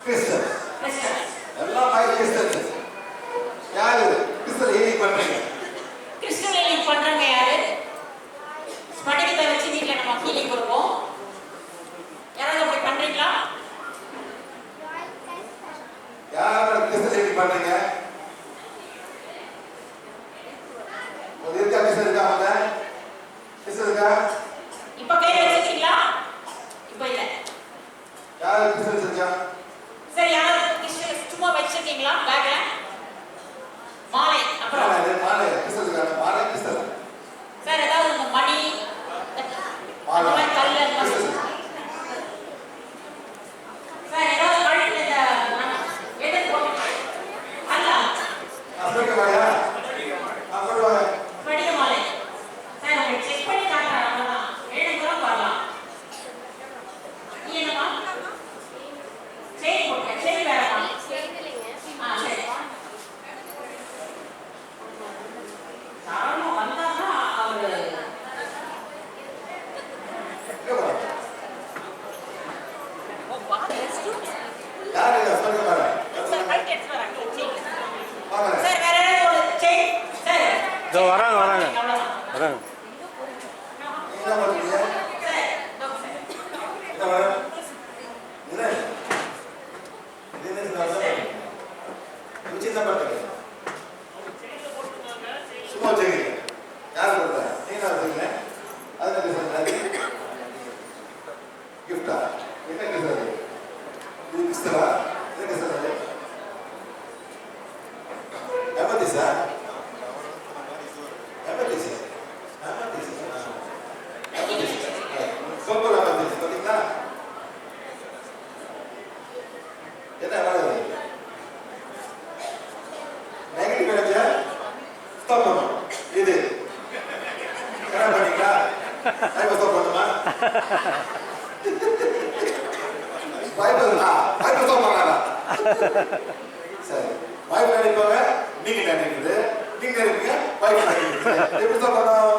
Christmas. சும்மா வச்சுக்கிறீங்க யார் கொடுத்தா நீங்க வச்சுக்கீங்க அதுக்கு கிஃப்டா என்ன கிஃப்ட் அது இது கிறிஸ்தவா என்ன கிறிஸ்தவா இது. என்ன பண்ணீங்களா மைக்ரோசாஃப்ட் பண்ணுமா பயப்படுங்களா சரி வாய்ப்பு நினைப்பாங்க நீங்க நினைக்கிறது நீங்க நினைப்பீங்க வாய்ப்பு எப்படி தான்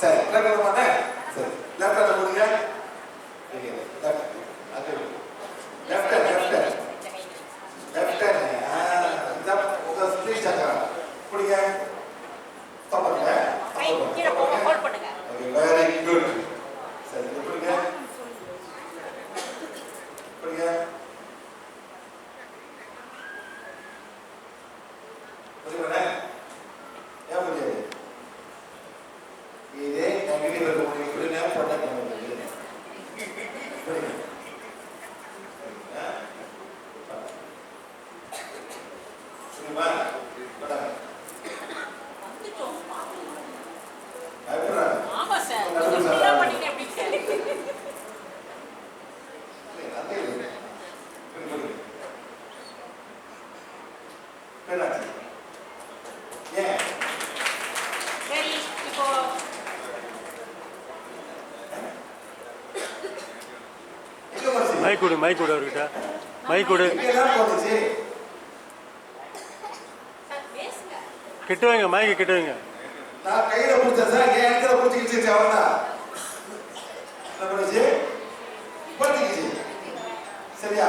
சரி லேப்டாப் பண்ண சரி லேப்டாப் கொடுங்க லெஃப்ட் Good. Said, மைக் விடு மைக் விடு அவர்கிட்ட. மைக் விடு கிட்ட வைங்க மைக் கிட்ட வைங்க. நான் கையில பிடிச்சேன் என் இடத்துல பிடிச்சிக்கிச்சு அவன் சரியா?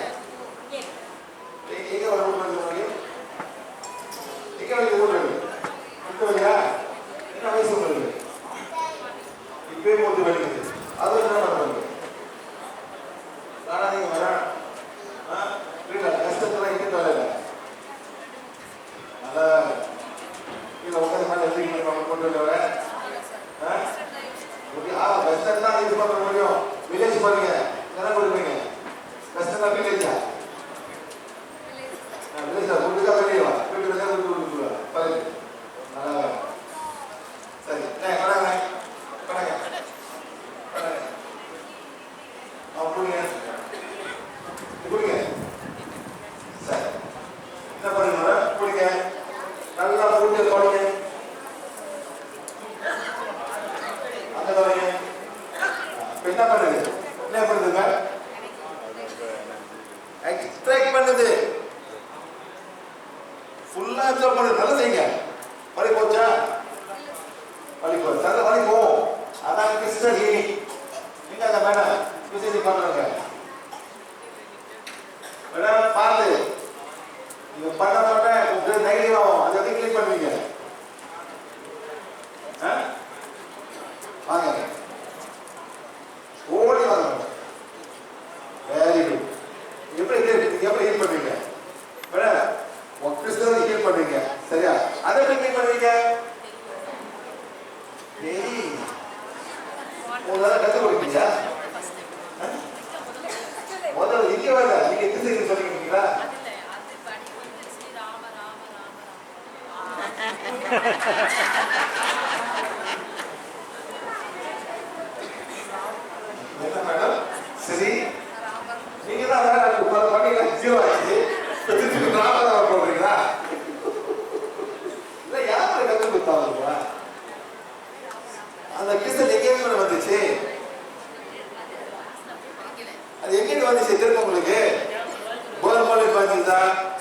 இருப்பாங்க முடியும் வில்லேஜ் போறீங்க முதல் நல்லா செய்யுங்க. வலி போச்சா? வலி போச்சு நல்ல வலி போகும் அதான் கிறிஸ்டல் ஹீலிங் எங்க அந்த மேடம்? கிறிஸ்டல் பண்றாங்க மேடம் பார்த்து நீங்க பண்ண பண்ண உங்களுக்கு நெகட்டிவ் ஆகும். அதை எப்படி கிளீன் பண்ணுவீங்க? வாங்க ஓடி வாங்க வெரி குட் எப்படி heal- நீங்க எப்படி ஹீல் பண்ணுவீங்க மேடம் உங்க கிறிஸ்தவ ஹீல் பண்ணுவீங்க சரியா அதை எப்படி ஹீல் பண்ணுவீங்க ஏய் உங்களால கற்றுக் கொடுப்பீங்களா முதல்ல இங்க வரல நீங்க கிறிஸ்தவ சொல்லிக்கிறீங்களா என்ன மேடம் சரி. நீங்க தான் வேலை பண்ணீங்க ஜீரோ ஆச்சு திருப்பி நாற்பதாயிரம் போடுறீங்களா? இல்ல யாரு கற்றுக் கொடுத்தாங்க அந்த கிறிஸ்தன் எங்கேயுமே வந்துச்சு. அது எங்கிட்டு வந்துச்சு திரும்ப உங்களுக்கு? கோலமலைக்கு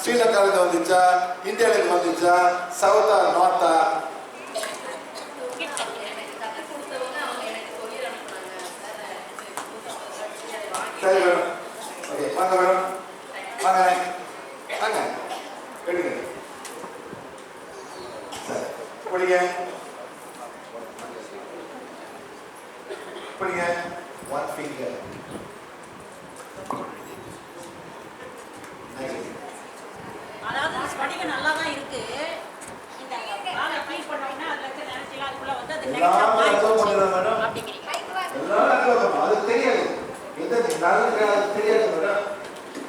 ஸ்ரீலங்காவுக்கு வந்துச்சா இந்தியாவுக்கு வந்துச்சா சவுத்தா நார்த்தா? சரி மேடம். ஓகே வாங்க மேடம் வாங்க வாங்க எடுங்க சரி பிடிங்க பிடிங்க ஒன் ஃபிங்கர் அதாவது ஸ்படிகம் நல்லா தான் இருக்கு இந்த காலை க்ளீன் பண்ணோம்னா அதுல இருக்க நினைச்சலாம் அதுக்குள்ள வந்து அது மேடம் அப்படிங்கிறீங்க எல்லாரும் அர்த்தம் பண்ணும். அது தெரியாது. எந்த நல்லது அது தெரியாது மேடம்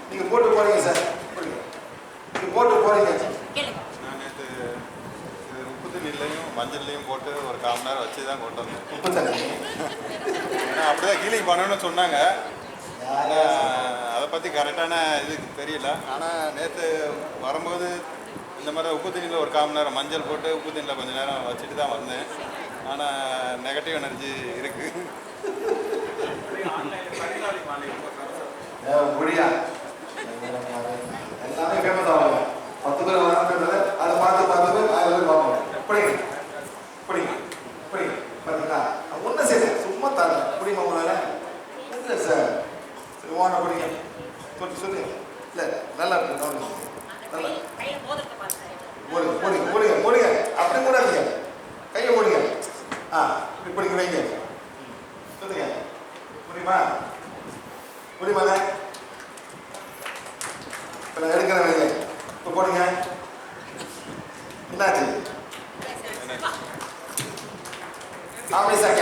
நீங்க போட்டு போறீங்க சார். நீங்க போட்டு போறீங்க. நான் நேற்று இது உப்பு தண்ணிலையும் மஞ்சள்லையும் போட்டு ஒரு கால் நேரம் வச்சு தான் கொண்டு வந்தேன். உப்பு தண்ணி ஏன்னா அப்படிதான் ஹீலிங் பண்ணணும்னு சொன்னாங்க. அதை பற்றி கரெக்டான இது தெரியல. ஆனால் நேற்று வரும்போது இந்த மாதிரி உப்பு தண்ணியில் ஒரு கால் நேரம் மஞ்சள் போட்டு உப்பு தண்ணியில் கொஞ்சம் நேரம் வச்சுட்டு தான் வந்தேன். ஆனால் நெகட்டிவ் எனர்ஜி இருக்குது ஏன்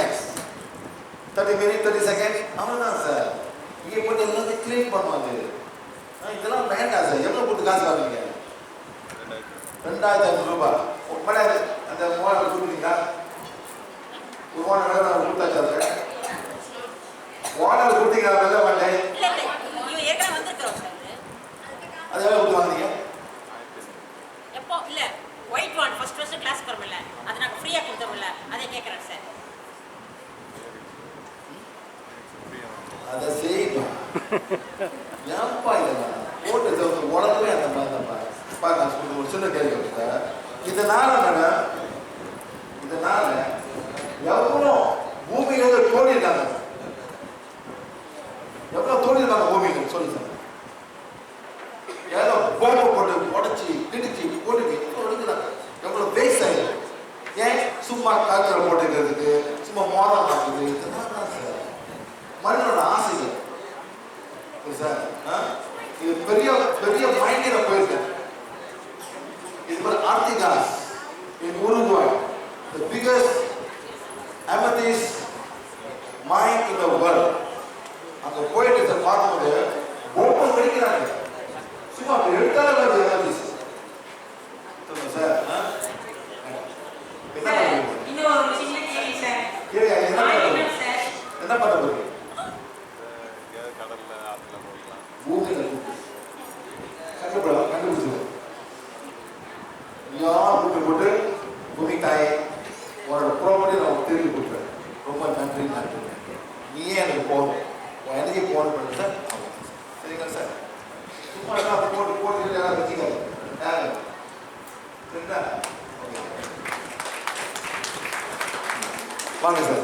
how seconds. Thirty minute thirty second அவ்வளோதான் சார் இங்கே போட்டு எல்லாத்தையும் க்ளீன் பண்ணுவாங்க இதெல்லாம் வேண்டாம் சார் எவ்வளோ போட்டு காசு வாங்குவீங்க ரெண்டாயிரத்தி ஐநூறு ரூபாய் மேடம் அந்த மூவாயிரம் கொடுக்குறீங்களா? ஒரு மூணு வேலை நான் கொடுத்தாச்சு அதுக்கு ஓனர் கொடுத்தீங்களா வெள்ள மாட்டேன் அது எவ்வளோ கொடுத்து வாங்குறீங்க எப்போ? இல்ல white one first first class போகிறோம்ல அது நாங்கள் ஃப்ரீயாக கொடுத்தோம்ல. அதை கேட்குறேன் சார் அதை செய்யணும் ஏன்பா இதெல்லாம் போட்டு தவிர்த்து உடம்புமே அந்த மாதிரி தான் பாருங்க பாரு ஒரு சின்ன கேள்வி கேட்குறேன். இதனால மேடம் இதனால எவ்வளோ பூமியில தோண்டி இருக்காங்க? எவ்வளோ தோண்டி இருக்காங்க பூமியில? சொல்லுங்க. சார் ஏதோ போம்பை போட்டு உடச்சி கிடிச்சு போட்டு எவ்வளோ எடுக்கிறாங்க எவ்வளோ வேஸ்ட் ஆகிடும் ஏன் சும்மா காய்ச்சல் போட்டுக்கிறதுக்கு சும்மா மோதம் ஆகுது இதெல்லாம் தான் சார் மனிதனோட ஆசைகள் இது சார். இது பெரிய பெரிய பயங்கர போயிருக்கு இது மாதிரி Artigas in Uruguay the biggest amethyst mine in the world. அங்க போயிட்டு இதை பார்க்கும்போது ஒவ்வொரு வெடிக்கிறாங்க உன்னோட ப்ரோபடி நான் உங்களுக்கு திரும்பி கொடுப்பேன் ரொம்ப நன்றி நன்றி நீயே எனக்கு போகணும் உன் எனர்ஜி போகணும் பண்ணி சார் சரிங்களா சார் சும்மா அப்படி போட்டு போட்டு எல்லாம் வச்சுக்காது சரிங்களா? வாங்க சார்